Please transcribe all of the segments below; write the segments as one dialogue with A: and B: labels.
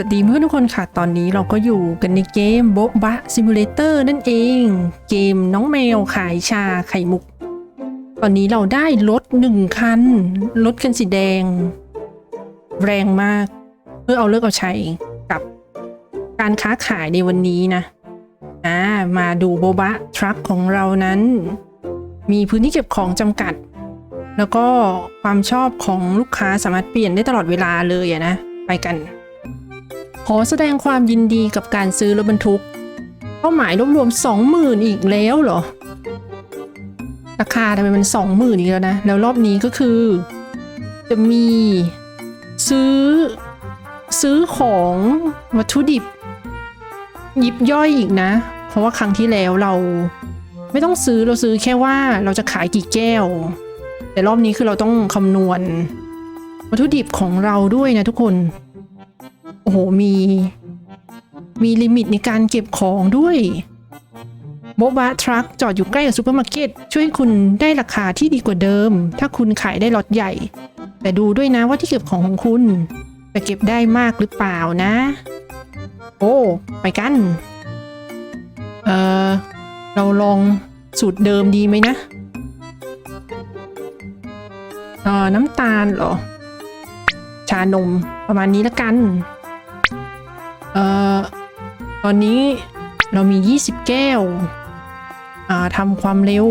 A: สวัสดีเพื่อนทุกคนค่ะ ตอนนี้เราก็อยู่กันในเกมโบ๊ะบะซิมูเลเตอร์นั่นเอง เกมน้องแมวขายชาไข่มุก ตอนนี้เราได้รถหนึ่งคัน รถคันสีแดง แรงมาก เพื่อเอาเลิกเอาใช้กับการค้าขายในวันนี้นะอ่ามาดูโบบะทรัคของเรานั้น มีพื้นที่เก็บของจำกัด แล้วก็ความชอบของลูกค้าสามารถเปลี่ยนได้ตลอดเวลาเลยอะนะ ไปกัน ขอแสดงความยินดีกับการซื้อรถบรรทุก เป้าหมายรวมๆสองหมื่นอีกแล้วเหรอ ราคาทำไมมันสองหมื่นอีกแล้วนะ แล้วรอบนี้ก็คือ จะมีซื้อ ซื้อของวัตถุดิบ ยิบย่อยอีกนะ เพราะว่าครั้งที่แล้วเราไม่ต้องซื้อเราซื้อแค่ว่าเราจะขายกี่แก้ว แต่รอบนี้คือเราต้องคำนวณวัตถุดิบของเราด้วยนะทุกคน อ้โหมี มีลิมิตในการเก็บของด้วยโบบะทรัคจอดอยู่ใกล้กับซูเปอร์มาร์เก็ตช่วยให้คุณได้ราคาที่ดีกว่าเดิม ถ้าคุณขายได้ล็อตใหญ่ แต่ดูด้วยนะว่าที่เก็บของของคุณจะเก็บได้มากหรือเปล่านะ โอ้ ไปกัน เออเราลองสูตรเดิมดีไหมนะเออน้ำตาลเหรอ ชานมประมาณนี้ละกัน เอ่อตอนนี้เรามี 20 แก้ว อ่าทำความเร็ว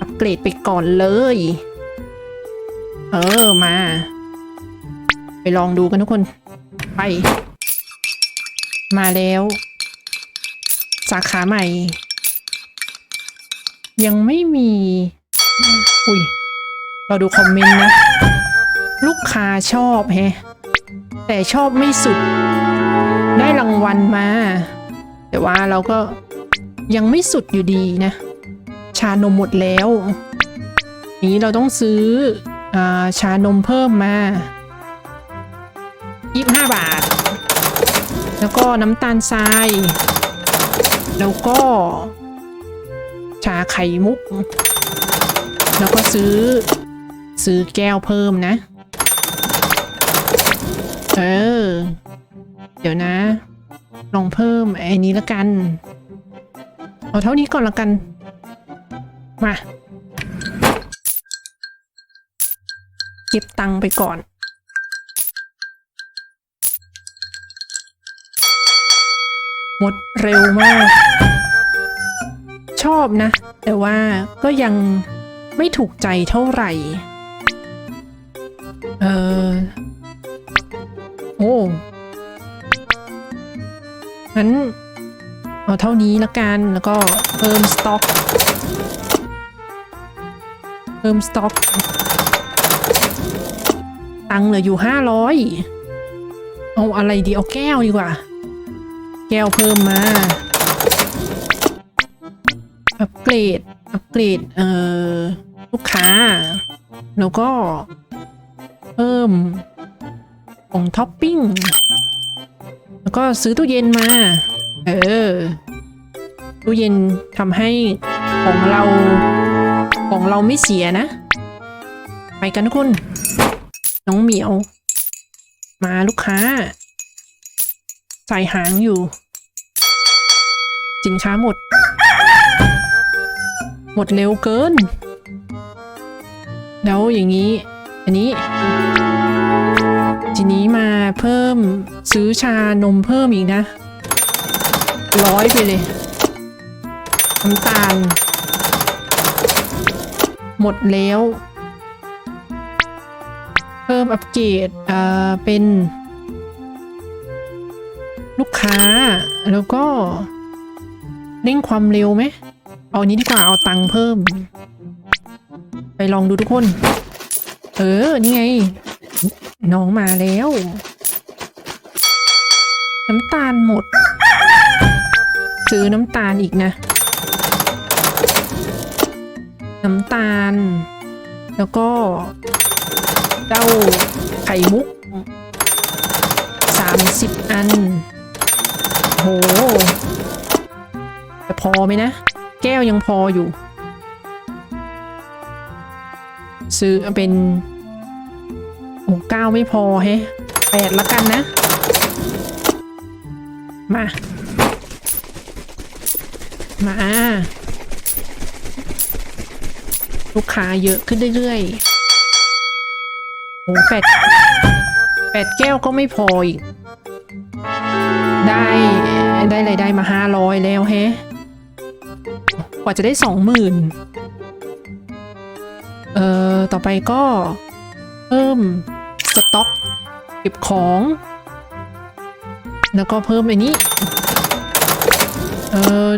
A: อัปเกรดไปก่อนเลย เออ มา ไปลองดูกันทุกคน ไป มาแล้ว สาขาใหม่ ยังไม่มี อุ้ย เราดูคอมเมนต์นะ ลูกค้าชอบแฮะ แต่ชอบไม่สุด ได้รางวัลมา แต่ว่าเราก็ยังไม่สุดอยู่ดีนะ ชานมหมดแล้ว นี้เราต้องซื้ออาชานมเพิ่มมา 25 บาท แล้วก็น้ำตาลทราย แล้วก็ ชาไข่มุก แล้วก็ซื้อซื้อแก้วเพิ่มนะ เออ เดี๋ยวนะ ลองเพิ่มไอ้นี้ละกัน เอาเท่านี้ก่อนละกัน มาเก็บตังค์ไปก่อน หมดเร็วมาก ชอบนะ แต่ว่าก็ยังไม่ถูกใจเท่าไหร่ เออโอ้ งั้นเอาเท่านี้ละกันแล้วก็เพิ่มสต็อก เพิ่มสต็อก ตังเหลืออยู่ห้าร้อยเอาอะไรดี เอาแก้วดีกว่า แก้วเพิ่มมา อัปเกรด อัปเกรด เอ่อ ลูกค้า แล้วก็ เพิ่มของท็อปปิ้ง แล้วก็ซื้อตู้เย็นมา เออ ตู้เย็นทำให้ของเราของเราไม่เสียนะ ไปกันทุกคน น้องเหมียว มาลูกค้า ใส่หางอยู่ สินค้าหมด หมดเร็วเกิน แล้วอย่างนี้ อันนี้ ทีนี้มาเพิ่มซื้อชานมเพิ่มอีกนะ ร้อยไปเลยน้ำตาล หมดแล้ว เพิ่มอัปเกรดเอ่าเป็น ลูกค้าแล้วก็เร่งความเร็วไหม เอาอันนี้ดีกว่าเอาตังค์เพิ่ม ไปลองดูทุกคน เออ นี่ไง น้องมาแล้ว น้ำตาลหมด ซื้อน้ำตาลอีกนะ น้ำตาล แล้วก็เจ้าไข่มุกสามสิบอัน โหจะพอไหมนะ แก้วยังพออยู่ ซื้อเป็น โอ้เก้าไม่พอแฮะแปดละกันนะ มา มาลูกค้าเยอะขึ้นเรื่อยๆโอ้แปดแปดแก้วก็ไม่พออีก ได้ได้รายได้มาห้าร้อยแล้วแฮะ กว่าจะได้สองหมื่นเอ่อ ต่อไปก็เพิ่ม สต็อก เก็บของ แล้วก็เพิ่มไอ้นี้ เอ่อ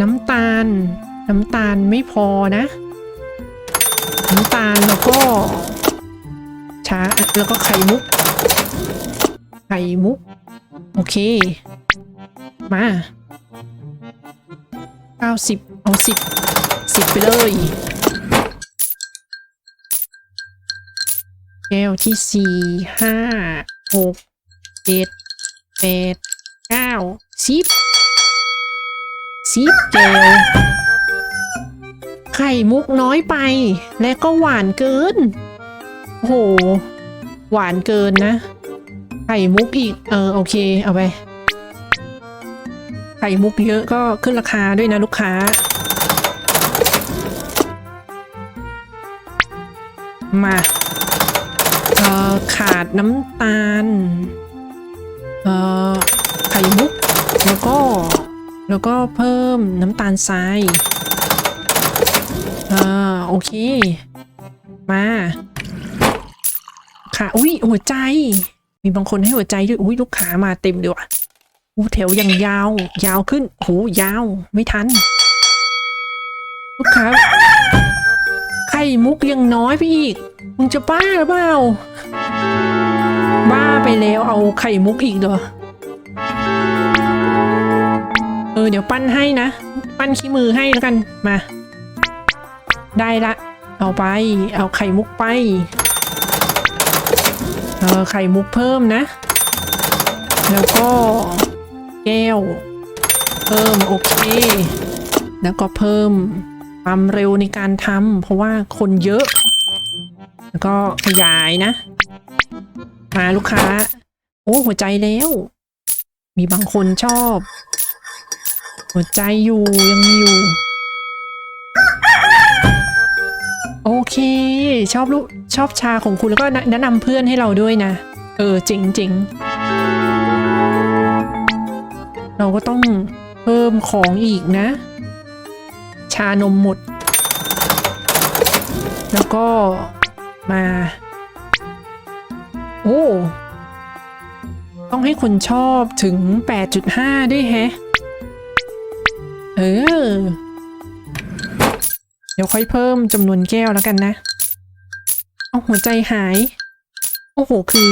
A: น้ำตาล น้ำตาลไม่พอนะ น้ำตาลแล้วก็ชาแล้วก็ไข่มุก ไข่มุก โอเค มาเก้าสิบเอาสิบสิบไปเลย แก้วที่สี่ห้าหกเจ็ดแปดเก้าสิบสิบแก้วไข่มุกน้อยไป และก็หวานเกิน โห หวานเกินนะ ไข่มุกอีก เออ โอเค เอาไป ไข่มุกเยอะก็ขึ้นราคาด้วยนะลูกค้า มา ขาดน้ำตาล เอ่อ ไข่มุก แล้วก็ แล้วก็เพิ่มน้ำตาลทรายอ่าโอเค มาค่ะอุ้ยหัวใจ มีบางคนให้หัวใจด้วยอุ้ยลูกค้ามาเต็มเลยว่ะอู้แถวยังยาว ยาวขึ้นโหยาว ไม่ทัน ลูกค้า ไข่มุกยังน้อยไปอีก มึงจะบ้าหรือเปล่า บ้าไปแล้วเอาไข่มุกอีกเหรอ เออ เดี๋ยวปั้นให้นะ ปั้นขี้มือให้แล้วกัน มา ได้ละ เอาไป เอาไข่มุกไป เออ ไข่มุกเพิ่มนะ แล้วก็แก้ว เพิ่มโอเค แล้วก็เพิ่มความเร็วในการทำเพราะว่าคนเยอะ แล้วก็ขยายนะ มาลูกค้า โอ้หัวใจแล้ว มีบางคนชอบ หัวใจอยู่ยังมีอยู่ โอเค ชอบลูกชอบชาของคุณแล้วก็แนะนำเพื่อนให้เราด้วยนะ เออเจ๋งเจ๋งเราก็ต้องเพิ่มของอีกนะ ชานมหมด แล้วก็ มา โอ้ ต้องให้คนชอบถึง 8.5 ด้วยแฮะ เออ เดี๋ยวค่อยเพิ่มจำนวนแก้วแล้วกันนะ เอาหัวใจหาย โอ้โห คือ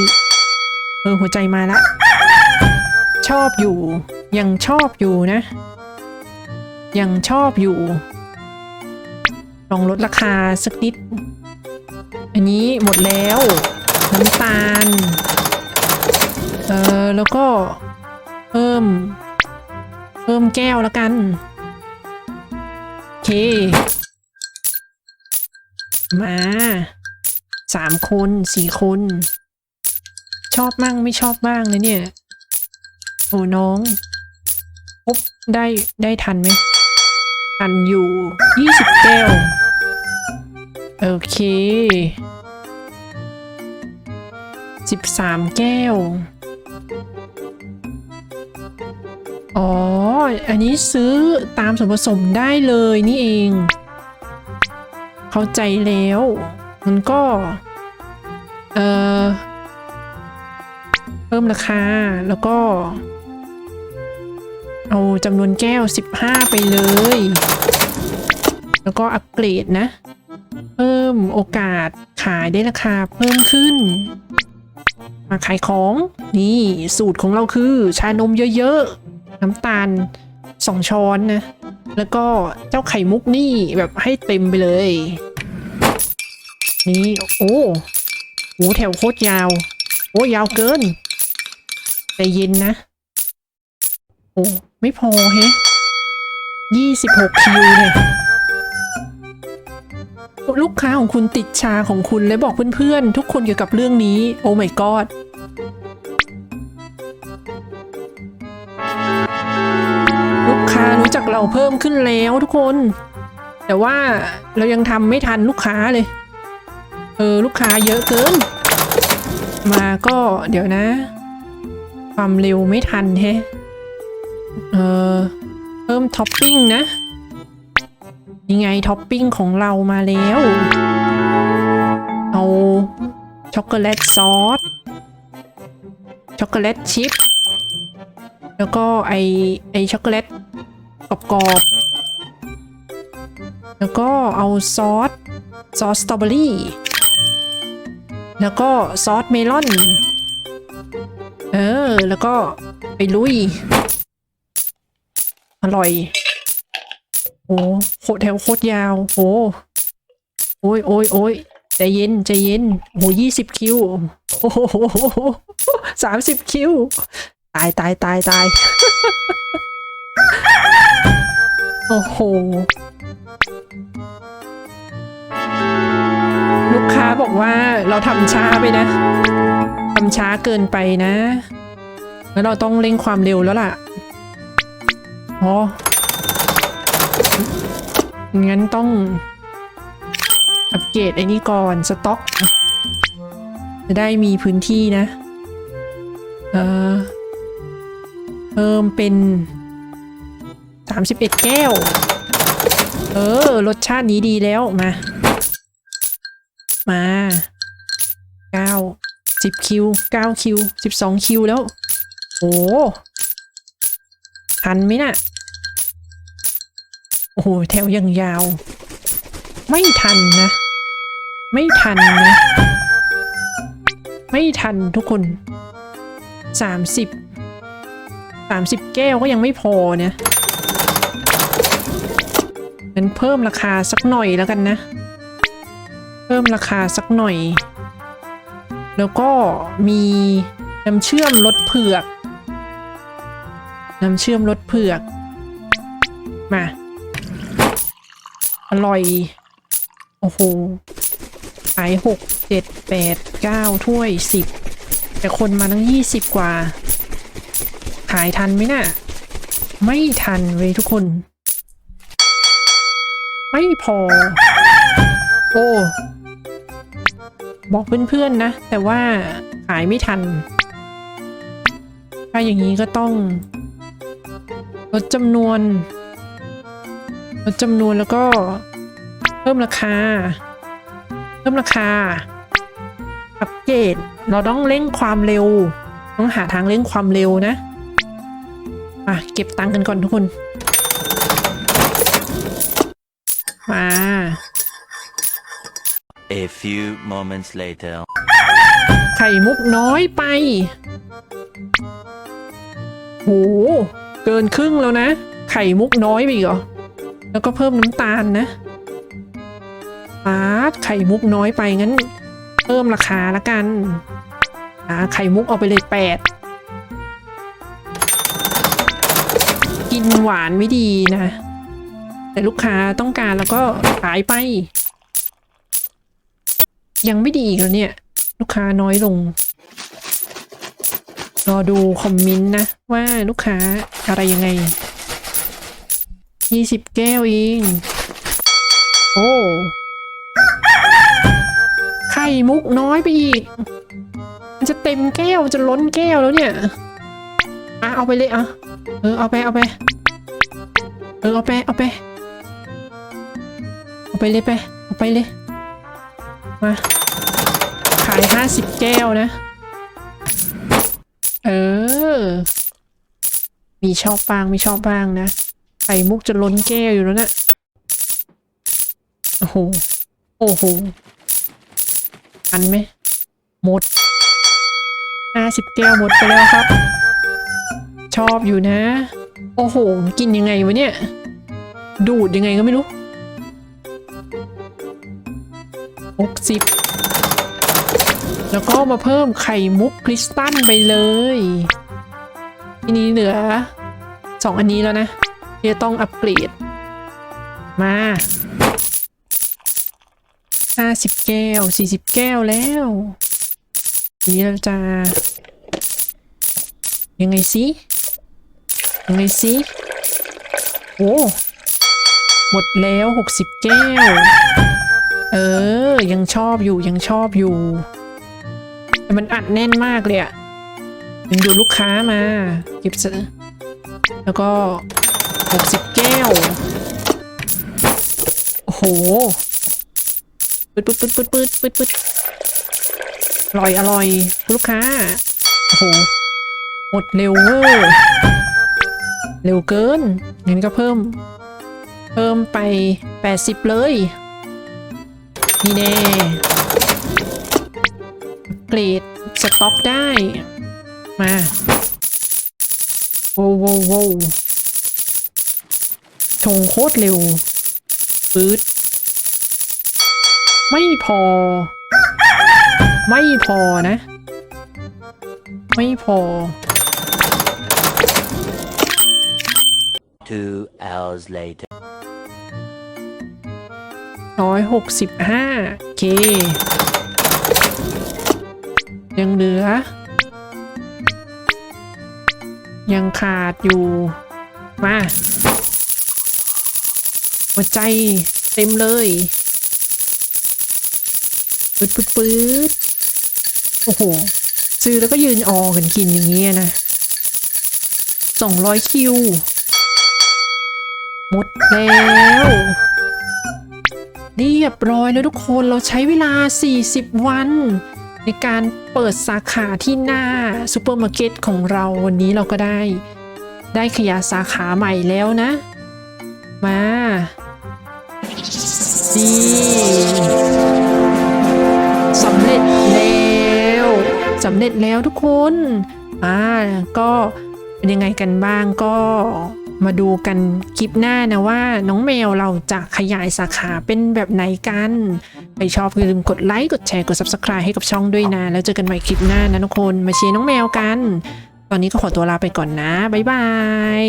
A: เออ หัวใจมาละ ชอบอยู่ ยังชอบอยู่นะ ยังชอบอยู่ ลองลดราคาสักนิด อันนี้หมดแล้วน้ำตาล เออแล้วก็เพิ่ม เพิ่มแก้วแล้วกัน โอเค มาสามคนสี่คน ชอบมั่งไม่ชอบบ้างนะเนี่ย โอ้น้องปุ๊บได้ได้ทันไหมทันอยู่ยี่สิบแก้ว โอเคสิบสามแก้ว อ๋อ อันนี้ซื้อตามส่วนผสมได้เลยนี่เอง เข้าใจแล้ว มันก็ เออเพิ่มราคา แล้วก็ เอาจำนวนแก้ว 15 ไปเลย แล้วก็อัปเกรดนะ เพิ่มโอกาสขายได้ราคาเพิ่มขึ้น มาขายของนี่สูตรของเราคือชานมเยอะๆ น้ำตาลสองช้อนนะ แล้วก็เจ้าไข่มุกนี่แบบให้เต็มไปเลย นี่ โอ้โหแถวโคตรยาว โอ้ยาวเกินแต่เย็นนะ โอ้ ไม่พอเฮ้ยี่สิบหกคิวเลย ลูกค้าของคุณติดชาของคุณและบอกเพื่อนๆ ทุกคนเกี่ยวกับเรื่องนี้ โอ้ my god จากเราเพิ่มขึ้นแล้วทุกคน แต่ว่าเรายังทำไม่ทันลูกค้าเลย เออ ลูกค้าเยอะเกิน มาก็เดี๋ยวนะ ความเร็วไม่ทันแฮะเออเพิ่มท็อปปิ้งนะ ยังไงท็อปปิ้งของเรามาแล้ว เอา ช็อกโกแลตซอส ช็อกโกแลตชิพ แล้วก็ไอไอช็อกโกแลตกรอบๆแล้วก็เอาซอส ซอสสตรอเบอรี่ แล้วก็ซอสเมลอน เออ แล้วก็ไปลุย อร่อย โอ้โคตรแถวโคตรยาวโอ้โอ้ยโอ้ยโอ้ยใจเย็นใจเย็นโอ้ยี่สิบคิวโอ้โหสามสิบคิว ตายตายตายตาย โอ้โห ลูกค้าบอกว่าเราทำช้าไปนะทำช้าเกินไปนะ แล้วเราต้องเร่งความเร็วแล้วล่ะ อ๋อ งั้นต้องอัปเกรดไอ้นี่ก่อนสต็อก จะได้มีพื้นที่นะ เออเพิ่มเป็น 31 แก้ว เออ รสชาตินี้ดีแล้ว มา มาเก้าสิบคิวเก้าคิวสิบสองคิวแล้ว โอ้ทันไหมน่ะ โอ้โหแถวยังยาว ไม่ทันนะ ไม่ทันนะ ไม่ทันทุกคนสามสิบสามสิบแก้วก็ยังไม่พอเนี่ยงั้นเพิ่มราคาสักหน่อยแล้วกันนะ เพิ่มราคาสักหน่อย แล้วก็มีน้ำเชื่อมรสเผือก น้ำเชื่อมรสเผือก มา อร่อย โอ้โหขายหกเจ็ดแปดเก้าถ้วยสิบแต่คนมาตั้งยี่สิบกว่า ขายทันไหมน่ะ ไม่ทันเลยทุกคน ไม่พอ โอ้ บอกเพื่อนๆนะ แต่ว่าขายไม่ทัน ถ้าอย่างนี้ก็ต้องลดจำนวน ลดจำนวนแล้วก็ เพิ่มราคา เพิ่มราคาอัปเกรดเราต้องเร่งความเร็ว ต้องหาทางเร่งความเร็วนะอะเก็บตังค์กันก่อนทุกคน มา
B: A few moments later.
A: ไข่มุกน้อยไป โห เกินครึ่งแล้วนะ ไข่มุกน้อยไปอีกเหรอ แล้วก็เพิ่มน้ำตาลนะปาดไข่มุกน้อยไปงั้น เพิ่มราคาละกันอ่าไข่มุกเอาไปเลยแปดกินหวานไม่ดีนะ แต่ลูกค้าต้องการแล้วก็ขายไป ยังไม่ดีอีกแล้วเนี่ย ลูกค้าน้อยลง รอดูคอมเมนต์นะ ว่าลูกค้าอะไรยังไง ยี่สิบแก้วเองโอ้ไข่มุกน้อยไปอีก มันจะเต็มแก้วจะล้นแก้วแล้วเนี่ยอะเอาไปเลยอะเออเอาไปเอาไปเออเอาไปเอาไปเอาไปเลยไปเอาไปเลยมาขายห้าสิบแก้วนะ เออ มีชอบบ้างมีชอบบ้างนะ ไข่มุกจะล้นแก้วอยู่แล้วนะโอ้โห โอ้โหทันไหมหมดห้าสิบแก้วหมดไปแล้วครับ ชอบอยู่นะ โอ้โห กินยังไงวะเนี่ย ดูดยังไงก็ไม่รู้หกสิบแล้วก็มาเพิ่มไข่มุกคริสตัลไปเลย ทีนี้เหลือสองอันนี้แล้วนะ ที่จะต้องอัปเกรด มาห้าสิบแก้วสี่สิบแก้วแล้วทีนี้เราจะยังไงสิยังไงสิโอ้หมดแล้วหกสิบแก้ว เออ ยังชอบอยู่ยังชอบอยู่ แต่มันอัดแน่นมากเลยอะยังดูลูกค้ามาเก็บซื้อแล้วก็ หกสิบแก้ว โอ้โหปึ๊ดปึ๊ดปึ๊ดปึ๊ดปึ๊ดปึ๊ดปึ๊ดอร่อยอร่อยคุณลูกค้า โอ้โห หมดเร็วเวอร์เร็วเกิน งั้นก็เพิ่ม เพิ่มไป 80 เลย นี่แน่เกรดสต็อกได้ มา โว้วโว้วโว้ว ชงโคตรเร็วปืดไม่พอ ไม่พอนะ ไม่พอ
B: Two hours later.
A: ร้อยหกสิบห้าเค ยังเหลือ ยังขาดอยู่ มา หัวใจเต็มเลยปืดปืดปืดโอ้โห ซื้อแล้วก็ยืนออกันกินอย่างเงี้ยนะสองร้อยคิว หมดแล้วเรียบร้อยแล้วทุกคนเราใช้เวลา 40 วัน ในการเปิดสาขาที่หน้าซูเปอร์มาร์เก็ตของเราวันนี้เราก็ได้ ได้ขยายสาขาใหม่แล้วนะ มา ดีสำเร็จแล้วสำเร็จแล้วทุกคนอ่าก็เป็นยังไงกันบ้างก็มาดูกันคลิปหน้านะว่า น้องแมวเราจะขยายสาขาเป็นแบบไหนกันใครชอบอย่าลืมกดไลค์กดแชร์กด subscribe ให้กับช่องด้วยนะ แล้วเจอกันใหม่คลิปหน้านะทุกคนมาเชียร์น้องแมวกัน ตอนนี้ก็ขอตัวลาไปก่อนนะ บ๊ายบาย